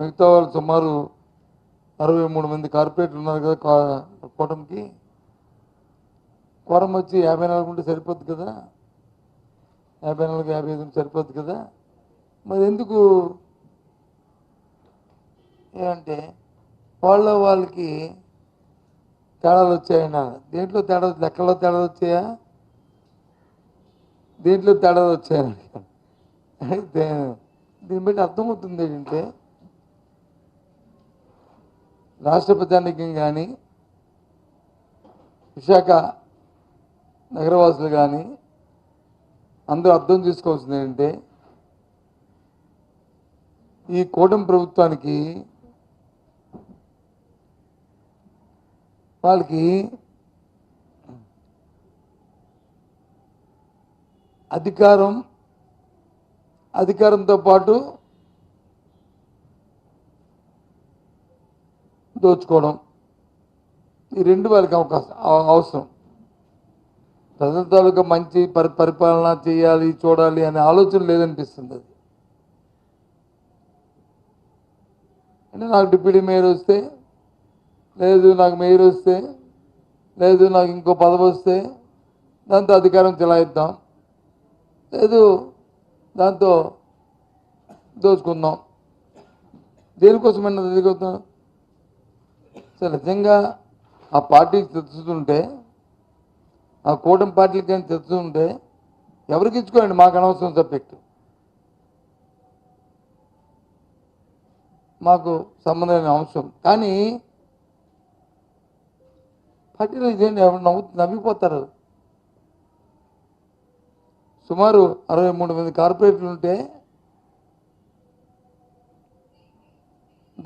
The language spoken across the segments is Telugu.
మిగతా వాళ్ళు సుమారు అరవై మూడు మంది కార్పొరేట్లు ఉన్నారు కదా కూటమికి. కోరం వచ్చి యాభై నాలుగు ఉంటే సరిపోద్ది కదా. యాభై నాలుగు యాభై ఐదు సరిపోద్ది కదా. మరి ఎందుకు? ఏమంటే వాళ్ళ వాళ్ళకి తేడాలు వచ్చాయన్నా దేంట్లో తేడా లెక్కల్లో తేడాలు వచ్చాయా? దీంట్లో తేడాలు వచ్చాయని అడిగాను. అయితే దీన్ని బట్టి అర్థమవుతుంది ఏంటంటే రాష్ట్ర ప్రజానికం కానీ విశాఖ నగరవాసులు కానీ అందరూ అర్థం చేసుకోవాల్సింది ఏంటంటే ఈ కూటమి ప్రభుత్వానికి వాళ్ళకి అధికారం అధికారంతో పాటు దోచుకోవడం. ఈ రెండు వాళ్ళకి అవకాశం అవ- అవసరం. ప్రజల తాలూకా మంచి పరి పరిపాలన చేయాలి చూడాలి అనే ఆలోచన లేదనిపిస్తుంది అది. అంటే నాకు డిప్యూటీ మేయర్ వస్తే లేదు నాకు మేయర్ వస్తే లేదు నాకు ఇంకో పదవి వస్తే దాంతో అధికారం చెలాయిద్దాం లేదు దాంతో దోచుకుందాం. దేనికోసమైనా ఎదుగుతాం సో నిజంగా ఆ పార్టీకి తెచ్చుతుంటే ఆ కూటమి పార్టీలకి కానీ తెచ్చుతుంటే ఎవరికి ఇచ్చుకోండి మాకు అనవసరం సబ్జెక్టు. మాకు సంబంధమైన అంశం కానీ పార్టీలు ఇదేంటి? ఎవరు నవ్వు నవ్విపోతారు. సుమారు అరవై మూడు మంది కార్పొరేట్లు ఉంటే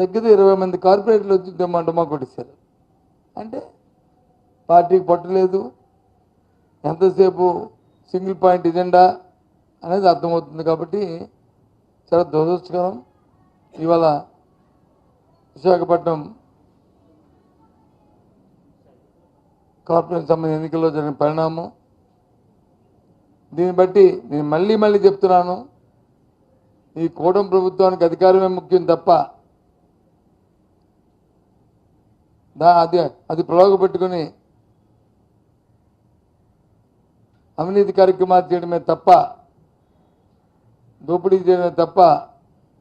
దగ్గర ఇరవై మంది కార్పొరేట్లు వచ్చి డిమాండ్ మా కొట్టేశారు. అంటే పార్టీకి పట్టలేదు. ఎంతసేపు సింగిల్ పాయింట్ ఎజెండా అనేది అర్థమవుతుంది కాబట్టి చాలా దురదృష్టకరం. ఇవాళ విశాఖపట్నం కార్పొరేషన్ సంబంధించిన ఎన్నికల్లో జరిగిన పరిణామం. దీన్ని బట్టి నేను మళ్ళీ మళ్ళీ చెప్తున్నాను. ఈ కూటమి ప్రభుత్వానికి అధికారమే ముఖ్యం తప్ప దా అది అది ప్రలోగ పెట్టుకుని అవినీతి కార్యక్రమాలు చేయడమే తప్ప దోపిడీ చేయడమే తప్ప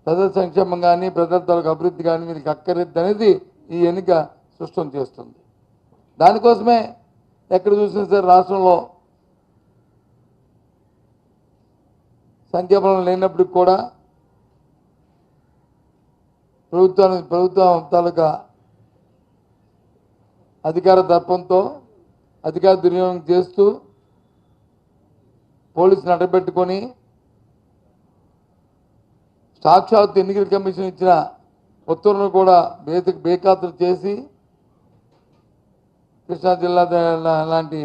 ప్రజల సంక్షేమం కానీ ప్రజల అభివృద్ధి కానీ మీకు అక్కర్లేదు అనేది ఈ ఎన్నిక స్పష్టం చేస్తుంది. దానికోసమే ఎక్కడ చూసినా సరే రాష్ట్రంలో సంఖ్యాబలం లేనప్పటికి కూడా ప్రభుత్వానికి ప్రభుత్వం తాలూకా అధికార దర్పంతో అధికార దుర్వినియోగం చేస్తూ పోలీసులు అడ్డబెట్టుకొని సాక్షాత్ ఎన్నికల కమిషన్ ఇచ్చిన ఉత్తర్వులను కూడా బేత బేఖాతరు చేసి కృష్ణా జిల్లా లాంటి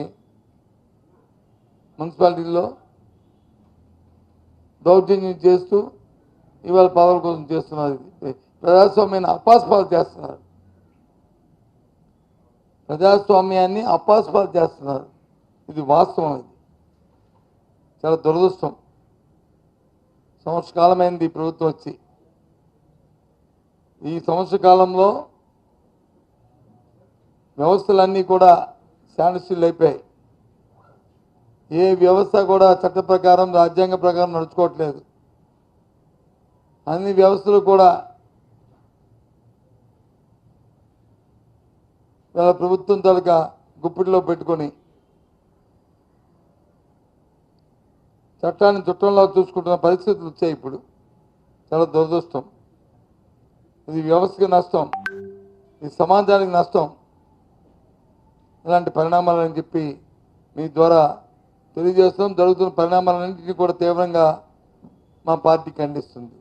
మున్సిపాలిటీల్లో దౌర్జన్యం చేస్తూ ఇవాళ పదవుల కోసం చేస్తున్నారు. ప్రజాస్వామ్యాన్ని అపాస్పాలు చేస్తున్నారు. ప్రజాస్వామ్యాన్ని అపాస్పాలు చేస్తున్నారు. ఇది వాస్తవం ఇది. చాలా దురదృష్టం. సంవత్సర కాలమైంది ఈ ప్రభుత్వం వచ్చి. ఈ సంవత్సర కాలంలో వ్యవస్థలన్నీ కూడా శాండస్టిల్ అయిపోయాయి. ఏ వ్యవస్థ కూడా చట్ట ప్రకారం రాజ్యాంగ ప్రకారం నడుచుకోవట్లేదు. అన్ని వ్యవస్థలు కూడా వాళ్ళ ప్రభుత్వం తాలూకా గుప్పిట్లో పెట్టుకొని చట్టాన్ని చుట్టంలో చూసుకుంటున్న పరిస్థితులు వచ్చాయి ఇప్పుడు. చాలా దురదృష్టం. ఇది వ్యవస్థకి నష్టం. ఇది సమాజానికి నష్టం. ఇలాంటి పరిణామాలని చెప్పి మీ ద్వారా తెలియజేస్తాం జరుగుతున్న పరిణామాలన్నింటినీ కూడా తీవ్రంగా మా పార్టీ ఖండిస్తుంది.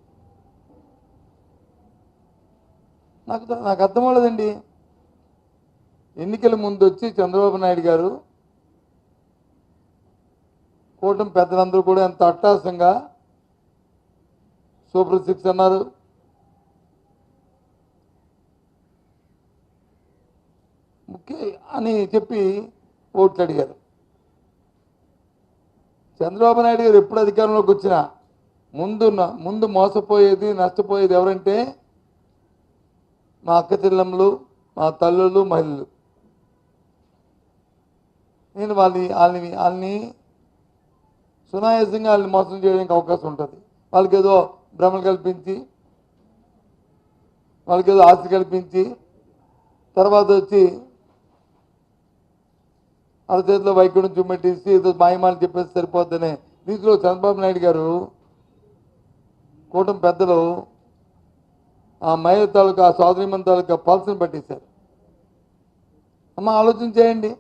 నాకు నాకు అర్థం అవ్వలేదండి. ఎన్నికల ముందు వచ్చి చంద్రబాబు నాయుడు గారు కూటమి పెద్దలందరూ కూడా ఎంత అట్టాసంగా సూపర్ సిక్స్ అన్నారు. ముఖ్య అని చెప్పి ఓట్లు అడిగారు. చంద్రబాబు నాయుడు గారు ఎప్పుడు అధికారంలోకి వచ్చినా ముందు ముందు మోసపోయేది నష్టపోయేది ఎవరంటే మా అక్క చెల్లెమ్మలు మా తల్లులు మహిళలు. నేను వాళ్ళని వాళ్ళని వాళ్ళని సునాయాసంగా వాళ్ళని మోసం చేయడానికి అవకాశం ఉంటుంది. వాళ్ళకి ఏదో భ్రమలు కల్పించి వాళ్ళకి ఏదో ఆస్తి కల్పించి తర్వాత వచ్చి వాళ్ళ చేతిలో వైద్యుడిని చూపెట్టేసి ఏదో మాయమాలు చెప్పేసి సరిపోద్దనే దీంట్లో చంద్రబాబు నాయుడు గారు కూటమి పెద్దలు ఆ మహిళ తాలూకా ఆ సోదరిమన్ తాలూకా పల్స్ని పట్టేశారు. అమ్మ ఆలోచన చేయండి.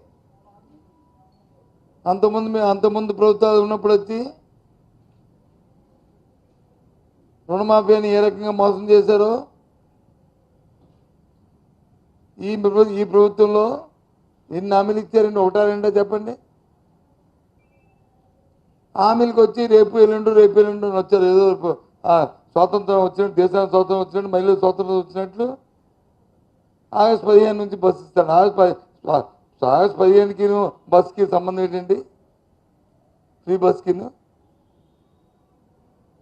అంతకుముందు మేము అంతకుముందు ప్రభుత్వాలు ఉన్నప్పుడు వచ్చి రుణమాఫీ అని ఏ రకంగా మోసం చేశారో ఈ ఈ ప్రభుత్వంలో ఎన్ని హామీలు ఇచ్చారండి? ఒకటా రెండా చెప్పండి? హామీలకు వచ్చి రేపు ఎల్లుండు రేపు ఎల్లుండు వచ్చారు. ఏదో స్వాతంత్రం వచ్చినట్టు దేశానికి స్వాతంత్రం వచ్చినట్టు మహిళలు స్వాతంత్రం వచ్చినట్లు ఆగస్ట్ పదిహేను నుంచి బస్సు ఇస్తాను. ఆగస్ట్ పది పదిహేనుకి బస్కి సంబంధం ఏంటండి? ఫ్రీ బస్కి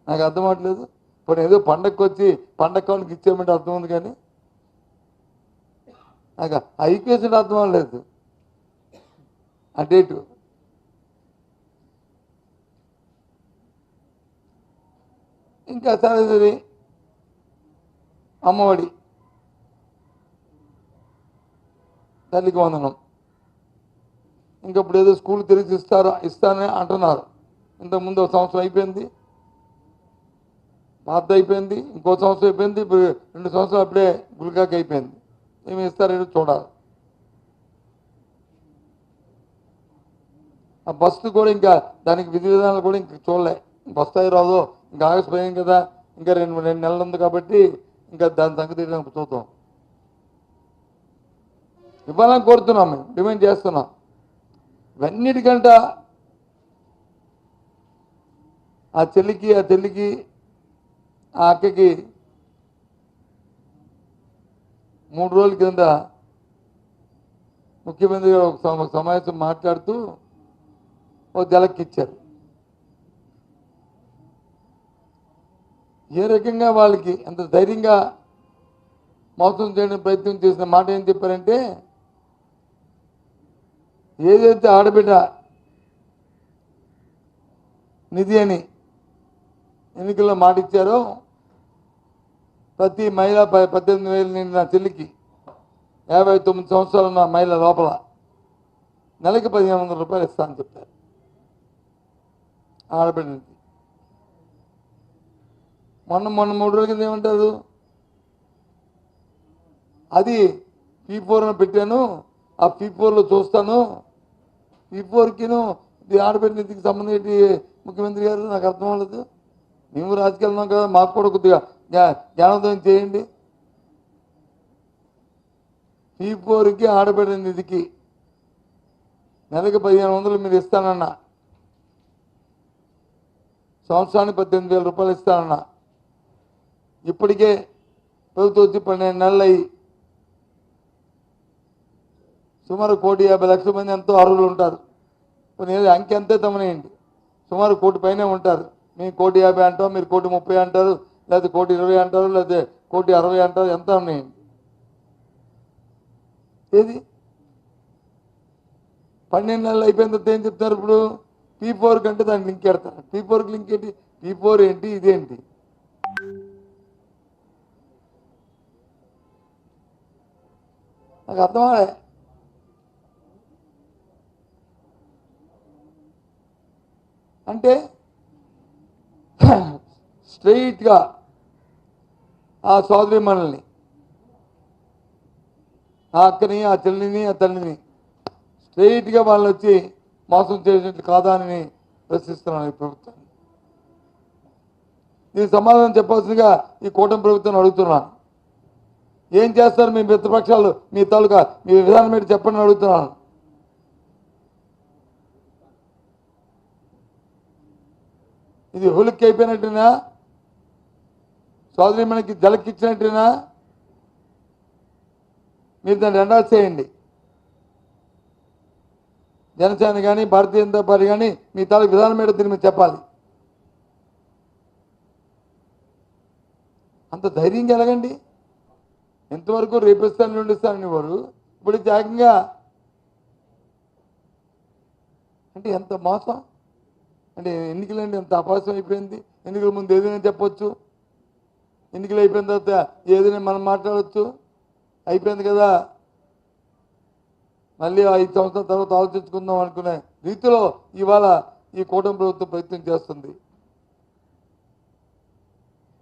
నాకు అర్థం అవట్లేదు. ఇప్పుడు ఏదో పండగకి వచ్చి పండగ కౌన్కి ఇచ్చేయమంటే అర్థం ఉంది కానీ. నాకు ఆ అర్థం అవ్వలేదు. ఆ డేటు ఇంకా సరే సరే అమ్మఒడి. తల్లికి వందనం. ఇంకా ఇప్పుడు ఏదో స్కూల్ తిరిగి ఇస్తారు ఇస్తానని అంటున్నారు. ఇంతకుముందు ఒక సంవత్సరం అయిపోయింది. పాత అయిపోయింది ఇంకో సంవత్సరం అయిపోయింది ఇప్పుడు రెండు సంవత్సరాలు అప్పుడే గుల్కాకి అయిపోయింది. ఏమి ఇస్తారో చూడాలి. ఆ బస్సు కూడా ఇంకా దానికి విధి విధానాలు కూడా ఇంకా చూడలే. బస్తాయి రాదు ఇంకా ఆగస్ట్ పదిహేను కదా ఇంకా రెండు రెండు నెలలు ఉంది కాబట్టి ఇంకా దాని సంగతి చూద్దాం. ఇవ్వాలని కోరుతున్నాం మేము డిమాండ్ చేస్తున్నాం. ఇవన్నిటికంట ఆ చెల్లికి ఆ చెల్లికి ఆ అక్కకి మూడు రోజుల కింద ముఖ్యమంత్రి గారు ఒక సమావేశం మాట్లాడుతూ ఓ జలక్కిచ్చారు ఏ రకంగా వాళ్ళకి ఎంత ధైర్యంగా మోసం చేయడానికి ప్రయత్నం చేసిన మాట ఏం చెప్పారంటే ఏదైతే ఆడబిడ్డ నిధి అని ఎన్నికల్లో మాట ఇచ్చారో ప్రతి మహిళ ప- పద్దెనిమిది వేలు నిండిన చెల్లికి యాభై తొమ్మిది సంవత్సరాలు ఉన్న మహిళ లోపల నెలకి పదిహేను వందల రూపాయలు ఇస్తానని చెప్పారు. ఆడబిడ్డ నిధి. మొన్న మొన్న మూడు రోజుల కింద ఏమంటారు? అది పీ ఫోర్ పెట్టాను ఆ పీ ఫోర్లో చూస్తాను పీ ఫోర్కిను ఇది ఆడబిడ్డ నిధికి సంబంధించి ముఖ్యమంత్రి గారు నాకు అర్థం అవ్వలేదు. మేము రాజకీయాలు కదా మాకు కూడా కొద్దిగా జ్ఞానోదయం చేయండి. పీ ఫోర్కి ఆడబిడ్డ నిధికి నెలకి పదిహేను వందలు మీరు ఇస్తానన్నా. సంవత్సరానికి పద్దెనిమిది వేల రూపాయలు ఇస్తానన్నా. ఇప్పటికే ప్రభుత్వం వచ్చి పన్నెండు నెలలు అయ్యి సుమారు కోటి యాభై లక్షల మంది ఎంతో అర్హులు ఉంటారు. నేను అంకె అంతే తమనేయండి. సుమారు కోటి పైనే ఉంటారు. మేము కోటి యాభై అంటాం మీరు కోటి ముప్పై అంటారు లేకపోతే కోటి ఇరవై అంటారు లేకపోతే కోటి అరవై అంటారు ఎంత ఉన్నాయండి ఏది? పన్నెండు నెలలు అయిపోయిన తర్వాత ఏం చెప్తారు ఇప్పుడు? పీ ఫోర్ కంటే దానికి లింక్ పెడతారు పీ ఫోర్కి లింక్ ఏంటి? పీ ఫోర్ ఏంటి? ఇదేంటి నాకు అర్థమా అంటే స్ట్రైట్గా ఆ సోదరి మనల్ని ఆ అక్కని ఆ చెల్లిని ఆ తల్లిని స్ట్రైట్గా వాళ్ళు వచ్చి మోసం చేసినట్లు కాదా అని ప్రశ్నిస్తున్నాను ఈ ప్రభుత్వాన్ని దీనికి సమాధానం చెప్పాల్సిందిగా ఈ కూటమి ప్రభుత్వాన్ని అడుగుతున్నాను. ఏం చేస్తారు మీ మిత్రపక్షాలు మీ తాలూకా మీ విధానం ఏంటి చెప్పండి అడుగుతున్నాను. ఇది హులిక్కి అయిపోయినట్టేనా? సోదరి మనకి జలకిచ్చినట్టేనా మీరు దాన్ని ఎండాల్సి చేయండి. జనసేన కానీ భారతీయ జనతా పార్టీ కానీ మీ తాలూకు విధానం మీద దీని మీద చెప్పాలి. అంత ధైర్యంగా ఎలాగండి? ఎంతవరకు రేపిస్తాను నిండిస్తానని వారు? ఇప్పుడు ఏకంగా అంటే ఎంత మోసం? అంటే ఎన్నికలండి ఎంత అపాసం అయిపోయింది? ఎన్నికల ముందు ఏదైనా చెప్పొచ్చు? ఎన్నికలు అయిపోయిన తర్వాత ఏదైనా మనం మాట్లాడవచ్చు అయిపోయింది కదా? మళ్ళీ ఐదు సంవత్సరాల తర్వాత ఆలోచించుకుందాం అనుకునే రీతిలో ఇవాళ ఈ కూటమి ప్రభుత్వం ప్రయత్నం చేస్తుంది.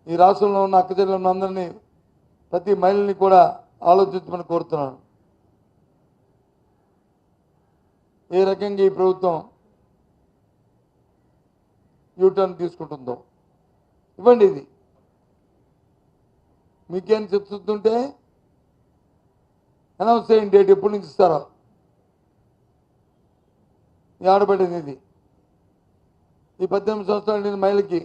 ఈ రాష్ట్రంలో ఉన్న అక్కచెల్లెలను అందరినీ ప్రతి మహిళని కూడా ఆలోచించమని కోరుతున్నాను. ఏ రకంగా ఈ ప్రభుత్వం యూటర్న్ తీసుకుంటుందో. ఇవ్వండి ఇది. మీకేం చెప్తుంటే అనౌన్స్ చేయండి డేట్ ఎప్పటి నుంచి ఇస్తారో. ఈ ఆడబడింది ఇది. ఈ పద్దెనిమిది సంవత్సరాలు నిండిన మహిళకి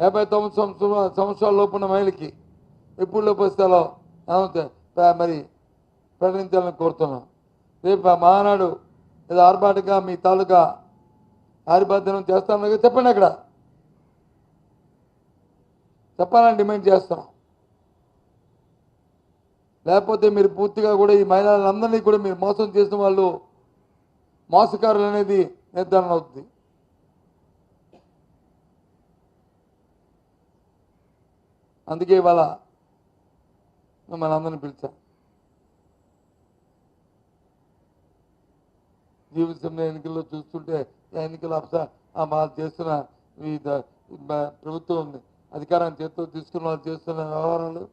యాభై తొమ్మిది సంవత్సరం సంవత్సరాల లోపు ఉన్న మహిళకి ఎప్పుడు లోపు ఇస్తారో అనౌన్స్ మరి ప్రకటించాలని కోరుతున్నాం. రేపు మానాడు మహానాడు ఏదో ఆర్భాటుగా మీ తాలూకా ఆరిబాధ్యం చేస్తాను చెప్పండి అక్కడ. చెప్పాలని డిమాండ్ చేస్తున్నాం లేకపోతే మీరు పూర్తిగా కూడా ఈ మహిళలందరినీ కూడా మీరు మోసం చేసిన వాళ్ళు మోసకారులు అనేది నిర్ధారణ అవుతుంది. అందుకే ఇవాళ మిమ్మల్ని అందరిని పిలిచాం. జీవితంలో ఎన్నికల్లో చూస్తుంటే ఎన్నికల అప్స చేస్తున్న ఈ ప్రభుత్వం ఉంది. అధికారాన్ని చేతితో తీసుకున్న వాళ్ళు చేస్తున్న వ్యవహారాలు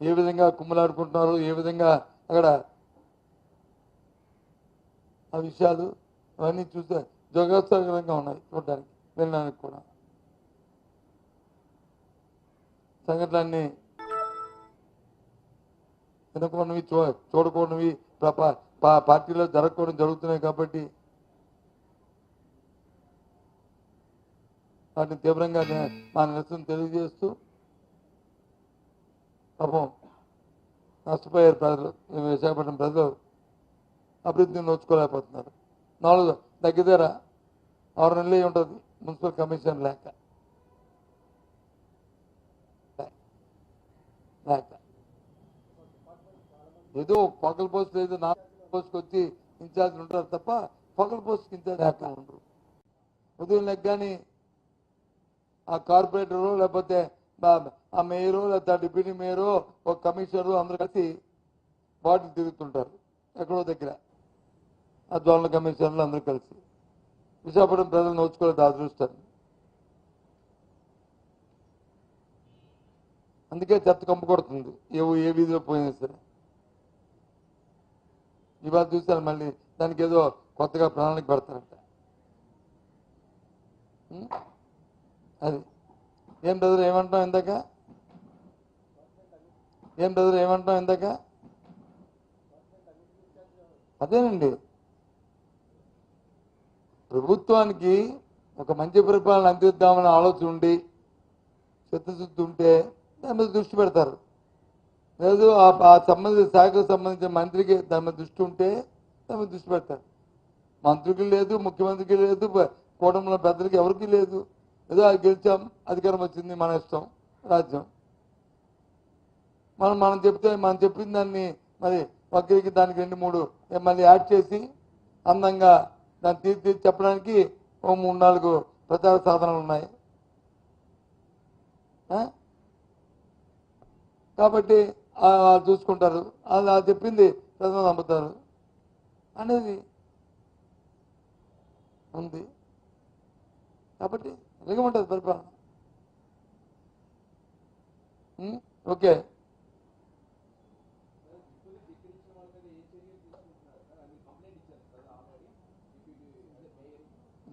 ఏ విధంగా కుమ్మలాడుకుంటున్నారు ఏ విధంగా అక్కడ ఆ విషయాలు అవన్నీ చూస్తే జోగాత్సకరంగా ఉన్నాయి చూడడానికి వెళ్ళడానికి కూడా. సంఘటనలన్నీ వినకూడనివి చూ చూడకూడనివి ప్రపా పార్టీలో జరగకూడదు జరుగుతున్నాయి కాబట్టి వాటిని తీవ్రంగా మా నిరసన తెలియజేస్తూ పాపం నష్టపోయారు ప్రజలు. విశాఖపట్నం ప్రజలు అభివృద్ధిని నోచుకోలేకపోతున్నారు. నాలుగు దగ్గర ఆరు నెలలు ఉంటుంది మున్సిపల్ కమిషన్ లేక. లేక. ఏదో పొగల పోస్ట్ లేదు నా పోస్ట్కి వచ్చి ఇన్ఛార్జ్ ఉంటారు తప్ప పగలు పోస్ట్కి ఇన్ఛార్జ్ లేక ఉండరు. ఉదయం కానీ ఆ కార్పొరేటరు లేకపోతే ఆ మేయరు లేకపోతే డిప్యూటీ మేయరు ఒక కమిషనరు అందరు కలిసి వాటిని తిరుగుతుంటారు ఎక్కడో దగ్గర. ఆ జోనల్ కమిషనర్లు అందరూ కలిసి. విశాఖపట్నం ప్రజలు నోచుకోలేదు అదృష్టాన్ని అందుకే చెత్త కంపు కొడుతుంది. ఏ ఏ వీధిలో పోయినా సరే. ఇవాళ చూశాను మళ్ళీ. దానికి ఏదో కొత్తగా ప్రణాళిక పెడతారంట. అది. ఏం బ్రదర్ ఏమంటాం ఇందాక? ఏం బ్రదర్ ఏమంటాం ఇందాక? అదేనండి. ప్రభుత్వానికి ఒక మంచి పరిపాలన అందిద్దామని ఆలోచన ఉండి చిత్తశుద్ధి ఉంటే దాని మీద దృష్టి పెడతారు. లేదు ఆ సంబంధించిన శాఖకు సంబంధించిన మంత్రికి తమ దృష్టి ఉంటే తమ దృష్టి పెడతారు. మంత్రికి లేదు ముఖ్యమంత్రికి లేదు కూటమిలో పెద్దలకి ఎవరికి లేదు. ఏదో అది గెలిచాం అధికారం వచ్చింది మన ఇష్టం రాజ్యం. మనం మనం చెప్తే మనం చెప్పిన దాన్ని మరి ఒకరికి దానికి రెండు మూడు మళ్ళీ యాడ్ చేసి అందంగా దాన్ని తీర్చి చెప్పడానికి ఓ మూడు నాలుగు ప్రచార సాధనాలు ఉన్నాయి. కాబట్టి చూసుకుంటారు. అది అది చెప్పింది ప్రజలు నమ్ముతారు. అనేది ఉంది. కాబట్టి అలాగే ఉంటుంది పరిపాలన ఓకే.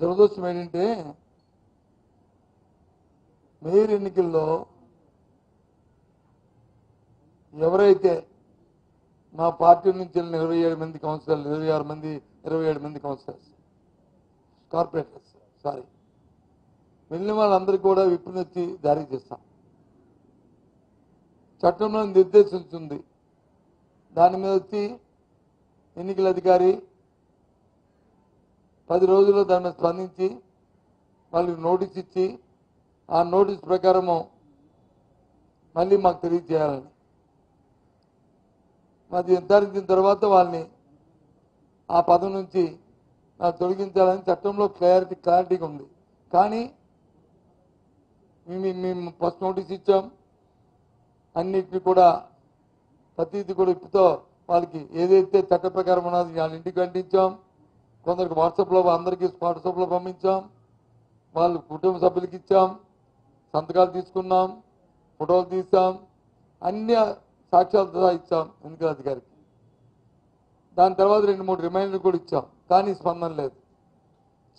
దురదృష్టం ఏంటంటే మేయర్ ఎన్నికల్లో ఎవరైతే మా పార్టీ నుంచి వెళ్ళిన ఇరవై ఏడు మంది కౌన్సిలర్లు ఇరవై ఆరు మంది ఇరవై ఏడు మంది కౌన్సిలర్స్ కార్పొరేటర్స్ సారీ. వెళ్ళిన వాళ్ళందరికీ కూడా విప్పునెత్తి జారీ చేస్తాం. చట్టంలో నిర్దేశించింది. దాని మీద వచ్చి ఎన్నికల అధికారి పది రోజుల్లో దాని మీద స్పందించి వాళ్ళకి నోటీస్ ఇచ్చి ఆ నోటీస్ ప్రకారము మళ్ళీ మాకు తెలియజేయాలని. మరి నిర్ధారించిన తర్వాత వాళ్ళని ఆ పదం నుంచి తొలగించాలని చట్టంలో క్లారిటీ క్లారిటీగా ఉంది. కానీ మేము మేము ఫస్ట్ నోటీస్ ఇచ్చాం. అన్నిటిని కూడా ప్రతిదీ కూడా ఇప్పుతో వాళ్ళకి ఏదైతే చట్ట ప్రకారం ఉన్నది వాళ్ళ ఇంటికి అంటించాం కొందరికి వాట్సాప్లో అందరికీ వాట్సాప్లో పంపించాం. వాళ్ళు కుటుంబ సభ్యులకి ఇచ్చాం. సంతకాలు తీసుకున్నాం. ఫోటోలు తీసాం. అన్ని సాక్ష్యాలతో ఇచ్చాం ఎన్నికల అధికారికి దాని తర్వాత రెండు మూడు రిమైండర్ కూడా ఇచ్చాం కానీ స్పందన లేదు.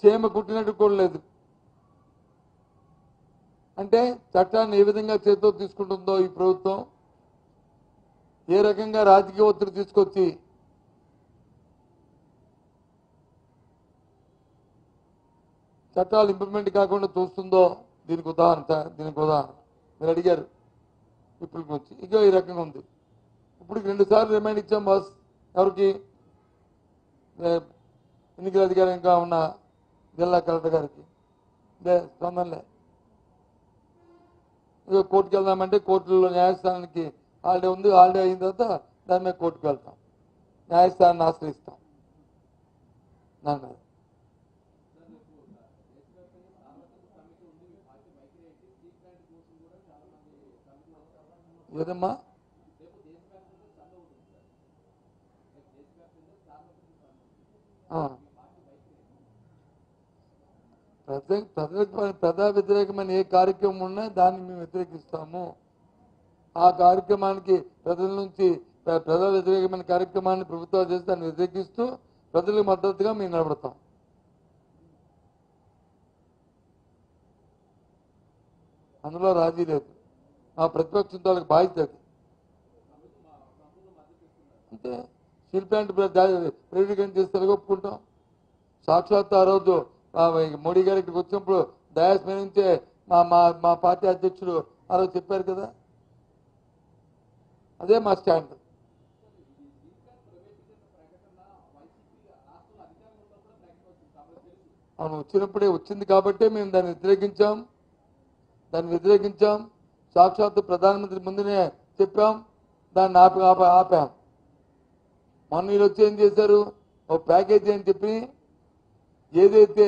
చీమ కుట్టినట్టు కూడా లేదు. అంటే చట్టాన్ని ఏ విధంగా చేతితో తీసుకుంటుందో ఈ ప్రభుత్వం ఏ రకంగా రాజకీయ ఒత్తిడి తీసుకొచ్చి చట్టాలు ఇంప్లిమెంట్ కాకుండా చూస్తుందో దీనికి ఉదాహరణ దీనికి ఉదాహరణ. మీరు అడిగారు. ఇప్పటికి వచ్చి ఇక ఈ రకంగా ఉంది. ఇప్పుడు రెండు సార్లు రిమైండ్ ఇచ్చాం బాస్ ఎవరికి? ఎన్నికల అధికారి ఇంకా ఉన్న జిల్లా కలెక్టర్ గారికి. లే స్పందనలే ఇక కోర్టుకు వెళ్దామంటే కోర్టులో న్యాయస్థానానికి హాలిడే ఉంది. హాలిడే అయిన తర్వాత దాని మీద కోర్టుకు వెళ్తాం. న్యాయస్థానాన్ని ఆశ్రయిస్తాం. దాని మీద ఏదమ్మా ఆ. ప్రజ ప్రజా వ్యతిరేకమైన ఏ కార్యక్రమం ఉన్నా దాన్ని మేము వ్యతిరేకిస్తాము. ఆ కార్యక్రమానికి ప్రజల నుంచి ప్రజా వ్యతిరేకమైన కార్యక్రమాన్ని ప్రభుత్వాలు చేసి దాన్ని వ్యతిరేకిస్తూ ప్రజలకు మద్దతుగా మేము నిలబడతాం. అందులో రాజీ లేదు. ఆ ప్రతిపక్షం వాళ్ళకి బాధ్యత అది. అంటే స్టీల్ ప్లాంట్ ప్రైవేటీకరణ చేస్తే ఒప్పుకుంటాం. సాక్షాత్ ఆ రోజు మోడీ గారి ఇక్కడికి వచ్చినప్పుడు డయాస్ మీద నుంచే మా మా మా పార్టీ అధ్యక్షుడు ఆ రోజు చెప్పారు కదా. అదే మా స్టాండ్. అవును వచ్చినప్పుడే వచ్చింది కాబట్టే మేము దాన్ని వ్యతిరేకించాం. దాన్ని వ్యతిరేకించాం. సాక్షాత్తు ప్రధానమంత్రి ముందునే చెప్పాం దాన్ని ఆపి ఆప ఆపాం మొన్న వీళ్ళు వచ్చి ఏం చేశారు ఓ ప్యాకేజీ అని చెప్పి ఏదైతే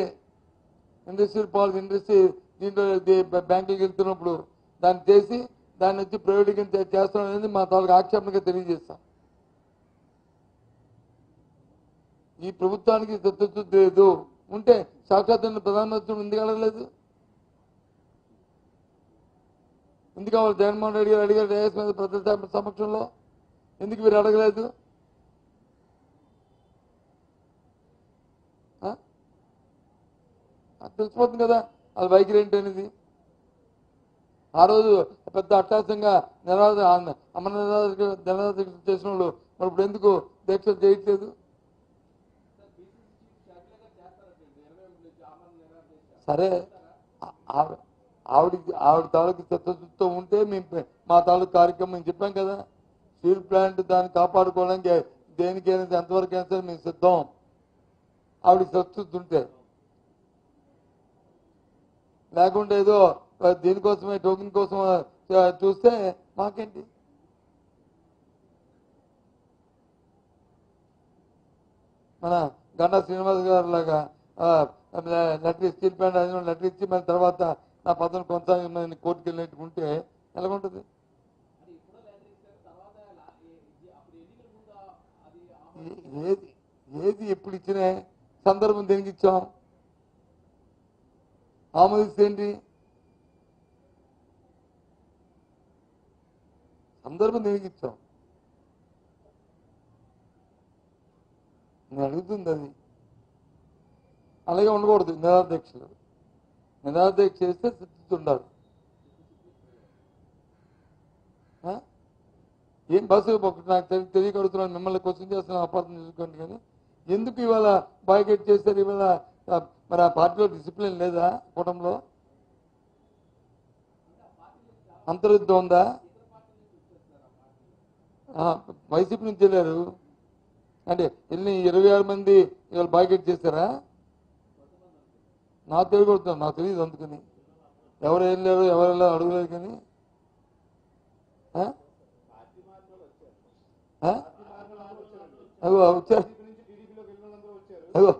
ఇండస్ట్రియల్ పాలసీ ఇండస్ట్రీ దీంట్లో బ్యాంకులకు వెళ్తున్నప్పుడు దాన్ని చేసి దాన్ని వచ్చి ప్రైవేటీకరణ చేస్తాం అనేది మా తాలూకు ఆక్షేపణగా తెలియజేస్తాం ఈ ప్రభుత్వానికి చిత్తశుద్ధి లేదు ఉంటే సాక్షాత్ ప్రధానమంత్రి ఎందుకు అడగలేదు ఎందుకు వాళ్ళు జగన్మోహన్ రెడ్డి గారు అడిగారు డేస్ మీద ప్రజల సమక్షంలో. ఎందుకు మీరు అడగలేదు? అది తెలిసిపోతుంది కదా. అది వైఖరి ఏంటి అనేది? ఆ రోజు పెద్ద అట్టాసంగా నిరాధ అమర నిరాధ నిరాధ చేసిన వాళ్ళు మరి ఇప్పుడు ఎందుకు దీక్ష చేయట్లేదు? సరే ఆ- ఆవిడ ఆవిడ తాలూకు చిత్తశుద్ధితో ఉంటే మేము మా తాలూకు కార్యక్రమం మేము చెప్పాం కదా. స్టీల్ ప్లాంట్ దాన్ని కాపాడుకోవడానికి దేనికైనా ఎంతవరకు అయినా సరే మేము సిద్ధం. ఆవిడ చిత్తశుద్ధి ఉంటే. లేకుంటే ఏదో దీనికోసమే టోకెన్ కోసం చూస్తే మాకేంటి? మన గండా శ్రీనివాస్ గారు లాగా ఆ, లెటర్ స్టీల్ ప్లాంట్ అది లెటర్ ఇచ్చి తర్వాత నా పదవిని కొనసాగిన కోర్టుకు వెళ్ళినట్టుకుంటే ఎలాగుంటుంది? ఏ- ఏది ఏది ఎప్పుడు ఇచ్చిన సందర్భం దేనికి ఇచ్చాం? ఆమోదిస్తే ఏంటి? సందర్భం దేనికి ఇచ్చాం? నేను అడుగుతుంది అది. అలాగే ఉండకూడదు నిరాధ్యక్షులు నిరాధ్యక్ష చేస్తే సిద్ధి ఉండాలి ఏం బస్సు ఒకటి నాకు తెలియక అడుగుతున్నాను మిమ్మల్ని క్వశ్చన్ చేస్తున్నాను అపార్థం చేసుకోండి కానీ. ఎందుకు ఇవాళ బాయ్కట్ చేశారు? ఇవాళ మరి ఆ పార్టీలో డిసిప్లిన్ లేదా కూటంలో? అంతర్యుద్ధం ఉందా? వైసీపీ నుంచి వెళ్ళారు. అంటే వెళ్ళి ఇరవై ఆరు మంది ఇవాళ బాయ్కట్ చేశారా? నాకు తెలియకూడదు నాకు తెలియదు అందుకని. ఎవరు వెళ్ళారు ఎవరు వెళ్ళారు అడగలేదు కానీ. అగో వచ్చారు. అగో.